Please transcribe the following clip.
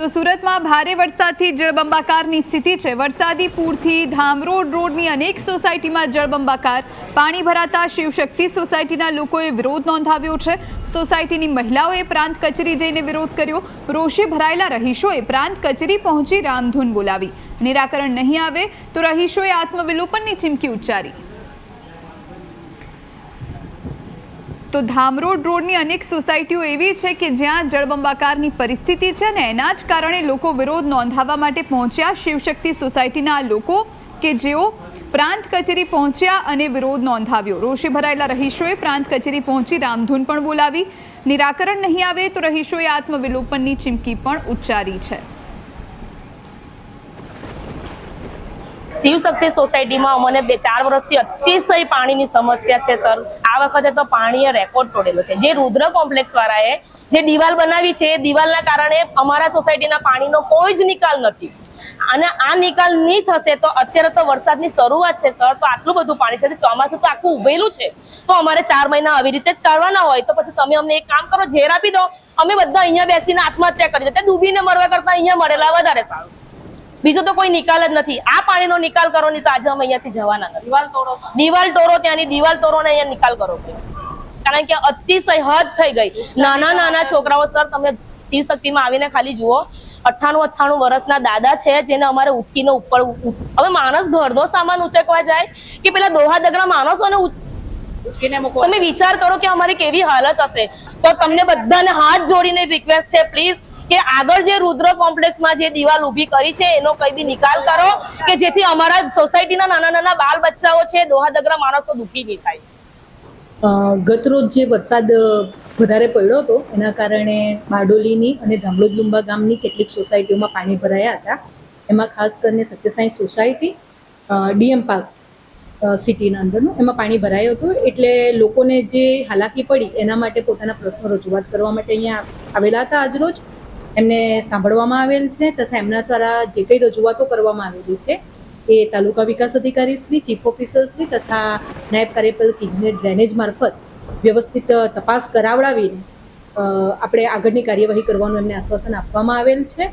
તો સુરતમાં ભારે વરસાદથી જળબંબાકારની સ્થિતિ છે. વરસાદી પૂરથી ધામરોડ રોડની અનેક સોસાયટીમાં જળબંબાકાર. પાણી ભરાતા શિવશક્તિ સોસાયટીના લોકોએ વિરોધ નોંધાવ્યો છે. સોસાયટીની મહિલાઓએ પ્રાંત કચેરી જઈને વિરોધ કર્યો. રોષે ભરાયેલા રહીશોએ પ્રાંત કચેરી પહોંચી રામધૂન બોલાવી. નિરાકરણ નહીં આવે તો રહીશોએ આત્મવિલોપનની ચીમકી ઉચ્ચારી. તો ધામરોડ રોડની અનેક સોસાયટીઓ એવી છે કે જ્યાં જળબંબાકારની પરિસ્થિતિ છે અને એના જ કારણે લોકો વિરોધ નોંધાવવા માટે પહોંચ્યા. શિવશક્તિ સોસાયટીના લોકો કે જેઓ પ્રાંત કચેરી પહોંચ્યા અને વિરોધ નોંધાવ્યો. રોષે ભરાયેલા રહીશોએ પ્રાંત કચેરી પહોંચી રામધૂન પણ બોલાવી. નિરાકરણ નહીં આવે તો રહીશોએ આત્મવિલોપનની ચીમકી પણ ઉચ્ચારી છે. શિવશક્તિ સોસાયટીમાં અમને બે ચાર વર્ષથી અતિશય પાણીની સમસ્યા છે, સર. આ વખતે તો પાણીએ રેકોર્ડ તોડેલો છે. જે રુદ્ર કોમ્પ્લેક્સ વાળાએ જે દિવાલ બનાવી છે, એ દિવાલના કારણે અમારા સોસાયટીના પાણીનો કોઈ જ નિકાલ નથી. અને આ નિકાલ નહીં થશે તો અત્યારે તો વરસાદની શરૂઆત છે, સર. તો આટલું બધું પાણી છે. ચોમાસું તો આખું ઉભેલું છે. તો અમારે ચાર મહિના આવી રીતે જ કાઢવાના હોય. તો પછી તમે અમને એક કામ કરો, ઝેર આપી દો. અમે બધા અહીંયા બેસીને આત્મહત્યા કરી દે ડૂબીને મરવા કરતા અહીંયા મળેલા વધારે સારું. બીજો તો કોઈ નિકાલ જ નથી. આ પાણીનો નિકાલ કરો નહીં તો આજે અમે અહીંયાથી જવાના નથી. દિવાલ તોડો દિવાલ તોડો ત્યાંની દિવાલ તોડો ને અહીંયા નિકાલ કરો કારણ કે અતિશય હદ થઈ ગઈ. નાના નાના છોકરાઓ સર તમે શિવ શક્તિમાં આવીને ખાલી જુઓ. અઠ્ઠાણું અઠ્ઠાણું વર્ષના દાદા છે જેને અમારે ઉચકીને ઉપર હવે માણસ ઘરનો સામાન ઉચકવા જાય કે પેલા દોહા દગડા માણસોને તમે વિચાર કરો કે અમારી કેવી હાલત હશે. તો તમને બધાને હાથ જોડીને રિક્વેસ્ટ છે પ્લીઝ કે આગળ જે રુદ્ર કોમ્પ્લેક્સમાં જે દિવાલ ઊભી કરી છે, એનો કઈ બી નિકાલ કરો કે જેથી અમારા સોસાયટીના નાના નાના બાલ બચ્ચાઓ છે, દોહા દગરા માણસો દુઃખી નહીં થાય. ગતરોજ જે વરસાદ વધારે પડ્યો હતો, એના કારણે બારડોલીની અને ધામલોદ લુંબા ગામની કેટલીક સોસાયટીઓમાં પાણી ભરાયા હતા. એમાં ખાસ કરીને સત્યસાઈ સોસાયટી ડીએમ પાર્ક સિટીના અંદરનું એમાં પાણી ભરાયું હતું. એટલે લોકોને જે હાલાકી પડી, એના માટે પોતાના પ્રશ્નો રજૂઆત કરવા માટે અહીંયા આવેલા હતા આજરોજ એમને સાંભળવામાં આવેલ છે તથા એમના દ્વારા જે કંઈ રજૂઆતો કરવામાં આવેલી છે એ તાલુકા વિકાસ અધિકારી શ્રી, ચીફ ઓફિસર શ્રી તથા નાયબ કાર્યપાલક ઇજનેર ડ્રેનેજ મારફત વ્યવસ્થિત તપાસ કરાવડાવીને આપણે આગળની કાર્યવાહી કરવાનું એમને આશ્વાસન આપવામાં આવેલ છે.